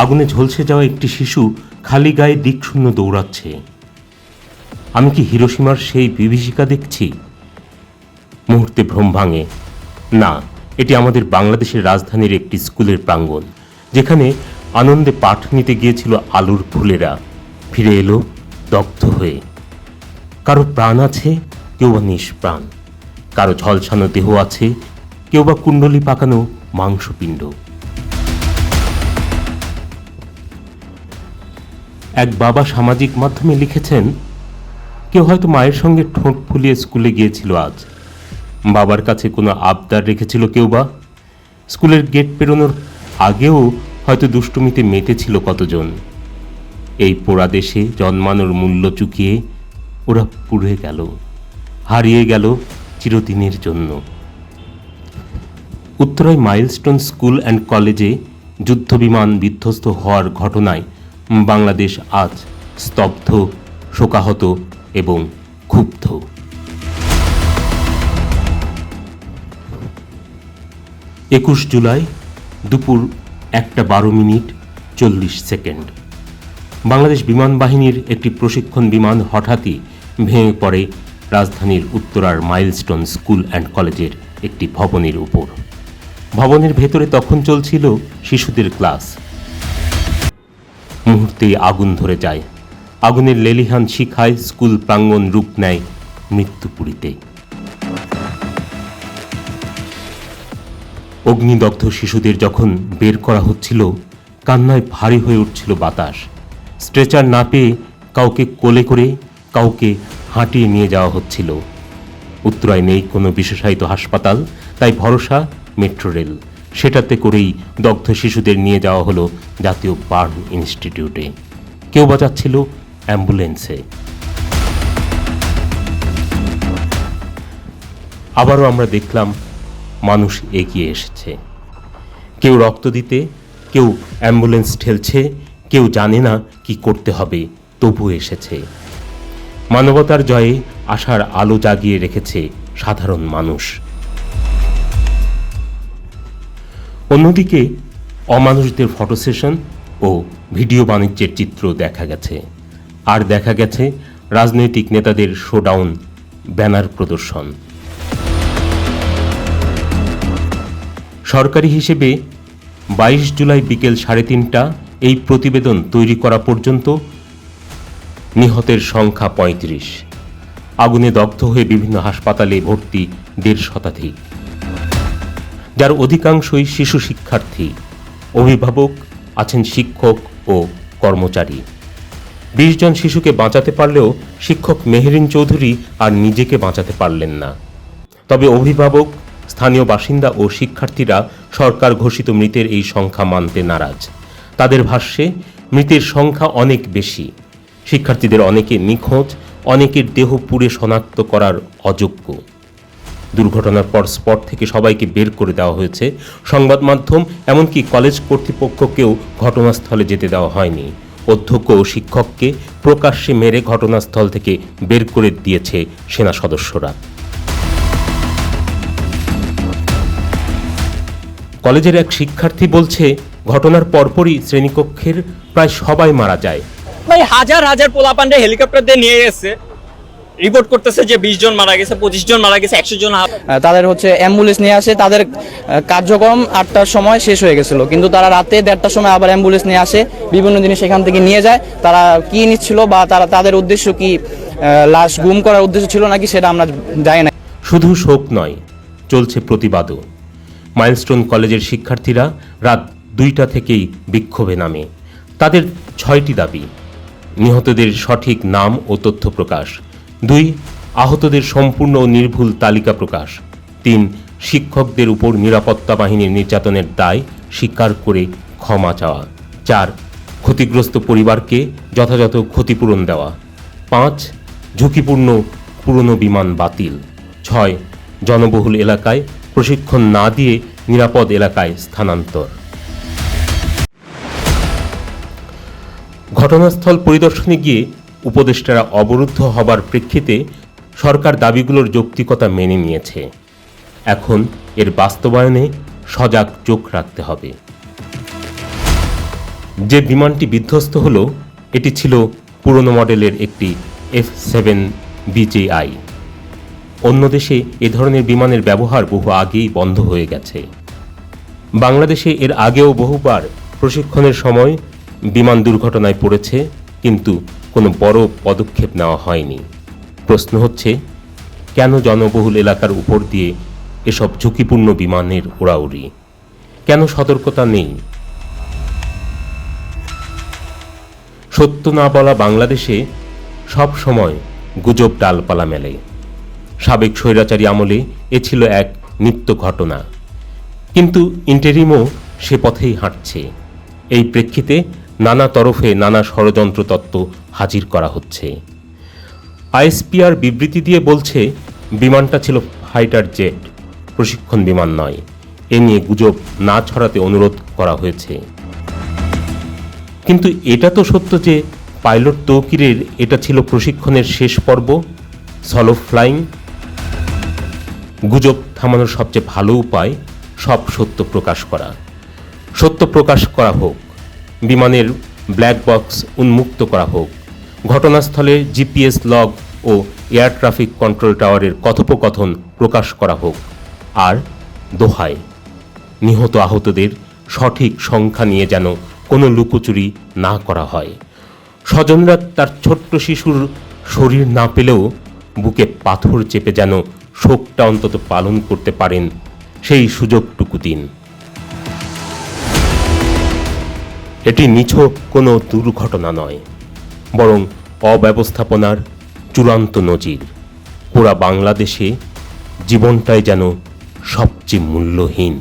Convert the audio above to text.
আগুনে ঝলসে যাওয়া একটি শিশু খালি গায়ে দিকশূন্য দৌড়াচ্ছে। আমি কি হিরোসীমার সেই বিভীষিকা দেখছি? মুহূর্তে ভ্রম ভাঙে। না, এটি আমাদের বাংলাদেশের রাজধানীর একটি স্কুলের প্রাঙ্গণ, যেখানে আনন্দে পাঠ নিতে গিয়েছিল আলুর ফুলেরা। ফিরে এলো দগ্ধ হয়ে। কারও প্রাণ আছে, কেউ বা নিষ্প্রাণ। কারও ঝলসানো দেহ আছে, কেউ বা কুণ্ডলি পাকানো মাংসপিণ্ড। এক বাবা সামাজিক মাধ্যমে লিখেছেন, কেউ হয়তো মায়ের সঙ্গে ঠোঁট ফুলিয়ে স্কুলে গিয়েছিল আজ। বাবার কাছে কোনো আবদার রেখেছিল কেউ বা? স্কুলের গেট পেরোনোর আগেও হয়তো দুষ্টুমিতে মেতেছিল কতজন। এই পোড়া দেশে জন্মানোর মূল্য চুকিয়ে ওরা পুড়ে গেল, হারিয়ে গেল চিরদিনের জন্য। উত্তরায় মাইলস্টোন স্কুল অ্যান্ড কলেজে যুদ্ধবিমান বিধ্বস্ত হওয়ার ঘটনায় বাংলাদেশ আজ স্তব্ধ, শোকাহত এবং ক্ষুব্ধ। একুশ জুলাই দুপুর একটা বারো মিনিট চল্লিশ সেকেন্ড। বাংলাদেশ বিমান বাহিনীর একটি প্রশিক্ষণ বিমান হঠাৎই ভেঙে পড়ে রাজধানীর উত্তরার মাইলস্টোন স্কুল অ্যান্ড কলেজের একটি ভবনের উপর। ভবনের ভেতরে তখন চলছিল শিশুদের ক্লাস। মুহূর্তেই আগুন ধরে যায়। আগুনের লেলিহান শিখায় স্কুল প্রাঙ্গণ রূপ নেয় মৃত্যুপুরীতে। অগ্নিদগ্ধ শিশুদের যখন বের করা হচ্ছিল, কান্নায় ভারী হয়ে উঠছিল বাতাস। স্ট্রেচার না পেয়ে কাউকে কোলে করে কাউকে হাঁটিয়ে নিয়ে যাওয়া হচ্ছিল। উত্তরায় নেই কোনো বিশেষায়িত হাসপাতাল, তাই ভরসা মেট্রো রেল। সেটাতে করেই দগ্ধ শিশুদের নিয়ে যাওয়া হলো জাতীয় বার্ন ইনস্টিটিউটে। কেউ বাঁচাচ্ছিল অ্যাম্বুলেন্সে। আবারও আমরা দেখলাম মানুষ এগিয়ে এসেছে। কেউ রক্ত দিতে, কেউ অ্যাম্বুলেন্স ঠেলছে, কেউ জানে না কি করতে হবে, তবু এসেছে। মানবতার জয়ে আশার আলো জাগিয়ে রেখেছে সাধারণ মানুষ। অন্যদিকে, অমানুষদের ফটো সেশন ও ভিডিও বাণিজ্যের চিত্র দেখা গেছে। আর দেখা গেছে রাজনৈতিক নেতাদের শোডাউন, ব্যানার প্রদর্শন। সরকারি হিসেবে বাইশ জুলাই বিকেল সাড়ে তিনটা এই প্রতিবেদন তৈরি করা পর্যন্ত নিহতের সংখ্যা পঁয়ত্রিশ। আগুনে দগ্ধ হয়ে বিভিন্ন হাসপাতালে ভর্তি দেড় শতাধিক। যার অধিকাংশই শিশু শিক্ষার্থী, অভিভাবক আছেন শিক্ষক ও কর্মচারী। বিশ জন শিশুকে বাঁচাতে পারলেও শিক্ষক মেহেরিন চৌধুরী আর নিজেকে বাঁচাতে পারলেন না। তবে অভিভাবক, স্থানীয় বাসিন্দা ও শিক্ষার্থীরা সরকার ঘোষিত মৃতের এই সংখ্যা মানতে নারাজ। তাদের ভাষ্যে, মৃতের সংখ্যা অনেক বেশি। শিক্ষার্থীদের অনেকে নিখোঁজ, অনেকের দেহ পুড়ে শনাক্ত করার অযোগ্য। দুর্ঘটনার পর স্পট থেকে সবাইকে বের করে দেওয়া হয়েছে। সংবাদ মাধ্যম, এমনকি কলেজ কর্তৃপক্ষকেও ঘটনাস্থলে যেতে দেওয়া হয়নি। অধ্যক্ষ ও শিক্ষককে প্রকাশ্যে মেরে ঘটনাস্থল থেকে বের করে দিয়েছে সেনা সদস্যরা। কলেজের এক শিক্ষার্থী বলছে, ঘটনার পরপরই শ্রেণীকক্ষের প্রায় সবাই মারা যায়। হাজার হাজার পোলাপান্ডে হেলিকপ্টার দিয়ে নিয়ে গেছে রিপোর্ট করতেছে যে বিশ জন মারা গেছে পঁচিশ জন মারা গেছে একশো জন তাদের হচ্ছে অ্যাম্বুলেন্স নিয়ে আসে তাদের কার্যক্রম আটটার সময় শেষ হয়ে গেছিল। কিন্তু তারা রাতে দেড়টার সময় আবার অ্যাম্বুলেন্স নিয়ে আসে বিভিন্ন জিনিস এখান থেকে নিয়ে যায়। তারা কি নিচ্ছিল বা তারা তাদের উদ্দেশ্য কি লাশ গুম করার উদ্দেশ্য ছিল নাকি সেটা আমরা জানি না। শুধু শোক নয় চলছে প্রতিবাদও। মাইলস্টোন কলেজের শিক্ষার্থীরা রাত দুইটা থেকেই বিক্ষোভে নামে। তাদের ছয়টি দাবি নিহতদের সঠিক নাম ও তথ্য প্রকাশ। দুই, আহতদের সম্পূর্ণ নির্ভুল তালিকা প্রকাশ। তিন, শিক্ষকদের উপর নিরাপত্তা বাহিনীর নির্যাতনের দায় স্বীকার করে ক্ষমা চাওয়া। চার, ক্ষতিগ্রস্ত পরিবারকে যথাযথ ক্ষতিপূরণ দেওয়া। পাঁচ, ঝুঁকিপূর্ণ পুরনো বিমান বাতিল। ছয়, জনবহুল এলাকায় প্রশিক্ষণ না দিয়ে নিরাপদ এলাকায় স্থানান্তর। ঘটনাস্থল পরিদর্শনে গিয়ে উপদেষ্টারা অবরুদ্ধ হবার প্রেক্ষিতে সরকার দাবিগুলোর যৌক্তিকতা মেনে নিয়েছে। এখন এর বাস্তবায়নে সজাগ চোখ রাখতে হবে। যে বিমানটি বিধ্বস্ত হল, এটি ছিল পুরনো মডেলের একটি এফ সেভেন বিজেআই। অন্য দেশে এ ধরনের বিমানের ব্যবহার বহু আগেই বন্ধ হয়ে গেছে। বাংলাদেশে এর আগেও বহুবার প্রশিক্ষণের সময় বিমান দুর্ঘটনায় পড়েছে, কিন্তু কোনো বড় পদক্ষেপ নেওয়া হয়নি। প্রশ্ন হচ্ছে, কেন জনবহুল এলাকার উপর দিয়ে এসব ঝুঁকিপূর্ণ বিমানের উড়াউড়ি? কেন সতর্কতা নেই? সত্য না বলা বাংলাদেশে সব সময় গুজব ডালপালা মেলে। সাবেক স্বৈরাচারী আমলে এ ছিল এক নিত্য ঘটনা। কিন্তু ইন্টেরিমও সে পথেই হাঁটছে। এই প্রেক্ষিতে নানা তরফে নানা ষড়যন্ত্র তত্ত্ব হাজির করা হচ্ছে। আইএসপিআর বিবৃতি দিয়ে বলছে, বিমানটা ছিল ফাইটার জেট, প্রশিক্ষণ বিমান নয়। এ নিয়ে গুজব না ছড়াতে অনুরোধ করা হয়েছে। কিন্তু এটা তো সত্য যে পাইলট তৌকিরের এটা ছিল প্রশিক্ষণের শেষ পর্ব, সলো ফ্লাইং। গুজব থামানোর সবচেয়ে ভালো উপায় সব সত্য প্রকাশ করা। সত্য প্রকাশ করা হোক। বিমানের ব্ল্যাক বক্স উন্মুক্ত করা হোক। ঘটনাস্থলে জিপিএস লগ ও এয়ার ট্রাফিক কন্ট্রোল টাওয়ারের কথোপকথন প্রকাশ করা হোক। আর দোহায়। নিহত আহতদের সঠিক সংখ্যা নিয়ে যেন কোনো লুকোচুরি না করা হয়। স্বজনরা তার ছোট্ট শিশুর শরীর না পেলেও বুকে পাথর চেপে যেন শোকটা অন্তত পালন করতে পারেন সেই সুযোগটুকু দিন। এটি নিছক কোনো দুর্ঘটনা নয়, বরং অব্যবস্থাপনার চূড়ান্ত নজির। পুরা বাংলাদেশে জীবনটাই যেন সবচেয়ে মূল্যহীন।